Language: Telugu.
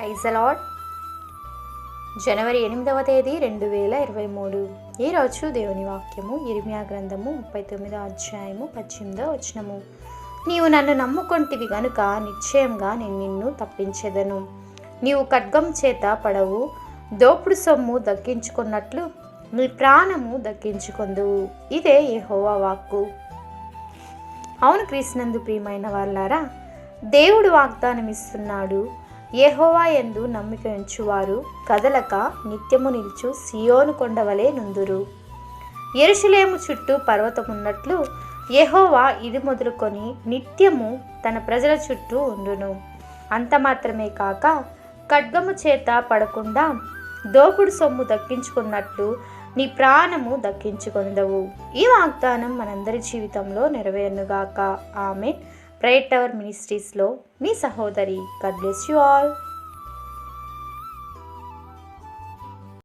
ఐజలాడ్ జనవరి ఎనిమిదవ తేదీ రెండు వేల ఇరవై మూడు. ఈరోజు దేవుని వాక్యము ఇరిమియా గ్రంథము ముప్పై తొమ్మిదో అధ్యాయము పద్దెనిమిదో వచనము. నీవు నన్ను నమ్ముకొంటివి గనుక నిశ్చయంగా నేను నిన్ను తప్పించెదను. నీవు ఖడ్గం చేత పడవు దోపుడు సొమ్ము దక్కించుకున్నట్లు నీ ప్రాణము దక్కించుకొందువు ఇదే యహోవా వాక్కు. అవును క్రీస్తునందు ప్రియమైన వాళ్ళారా దేవుడు వాగ్దానం ఇస్తున్నాడు ఏహోవా ఎందు నమ్మిక ఉంచువారు. కదలక నిత్యము నిలుచు సియోను కొండవలే నుందురు. ఎరుషులేము చుట్టూ పర్వతమున్నట్లు యెహోవా ఇది మొదలుకొని నిత్యము తన ప్రజల చుట్టూ ఉండును. అంత మాత్రమే కాక ఖడ్గము చేత పడకుండా దోపుడు సొమ్ము దక్కించుకున్నట్లు నీ ప్రాణము దక్కించుకొనదవు. ఈ వాగ్దానం మనందరి జీవితంలో నెరవేరునుగాక. ఆమె ప్రైట్ టవర్ మినిస్ట్రీస్లో మీ సహోదరి గడ్ బ్లెస్ యు ఆల్